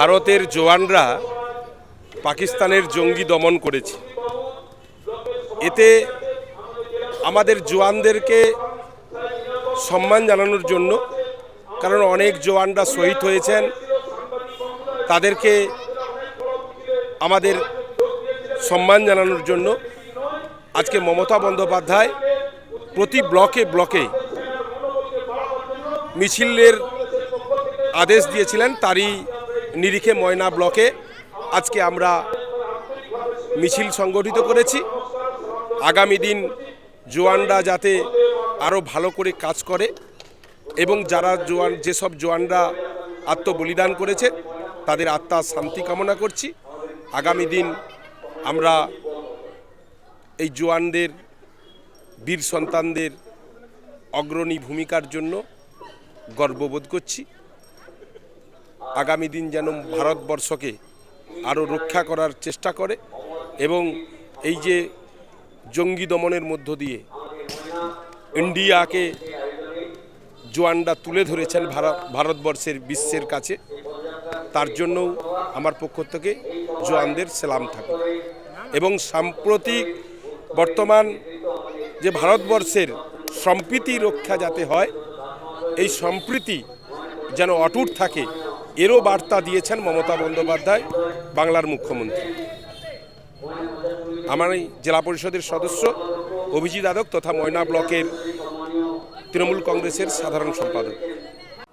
ভারতের জওয়ানরা পাকিস্তানের জঙ্গি দমন করেছে। এতে আমাদের জওয়ানদেরকে সম্মান জানানোর জন্য, কারণ অনেক জওয়ানরা শহীদ হয়েছেন। তাদেরকে আমাদের সম্মান জানানোর জন্য আজকে মমতা বন্দ্যোপাধ্যায় প্রতি ব্লকে ব্লকে মিছিলের আদেশ দিয়েছিলেন, তারই নিরিখে ময়না ব্লকে আজকে আমরা মিছিল সংগঠিত করেছি। আগামী দিন জোয়ানরা যাতে আরও ভালো করে কাজ করে এবং যারা জোয়ান, যেসব জোয়ানরা আত্মবলিদান করেছে, তাদের আত্মার শান্তি কামনা করছি। আগামী দিন আমরা এই জোয়ানদের, বীর সন্তানদের অগ্রণী ভূমিকার জন্য গর্ববোধ করছি। আগামী দিন যেন ভারতবর্ষকে আরও রক্ষা করার চেষ্টা করে এবং এই যে জঙ্গি দমনের মধ্য দিয়ে ইন্ডিয়াকে জোয়ানরা তুলে ধরেছেন ভারত, ভারতবর্ষের বিশ্বের কাছে, তার জন্যও আমার পক্ষ থেকে জোয়ানদের সেলাম থাকে এবং সাম্প্রতিক বর্তমান যে ভারতবর্ষের সম্প্রীতি রক্ষা যাতে হয়, এই সম্প্রীতি যেন অটুট থাকে এরও বার্তা দিয়েছেন মমতা বন্দ্যোপাধ্যায়, বাংলার মুখ্যমন্ত্রী। আমার এই জেলা পরিষদের সদস্য অভিজিৎ আদক তথা ময়না ব্লকের তৃণমূল কংগ্রেসের সাধারণ সম্পাদক।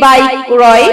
বাইক ক্রয়ের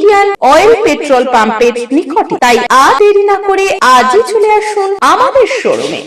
ইন্ডিয়ান অয়েল পেট্রোল পাম্পের নিকটে। তাই আর দেরি না করে আজই চলে আসুন আমাদের শোরুমে।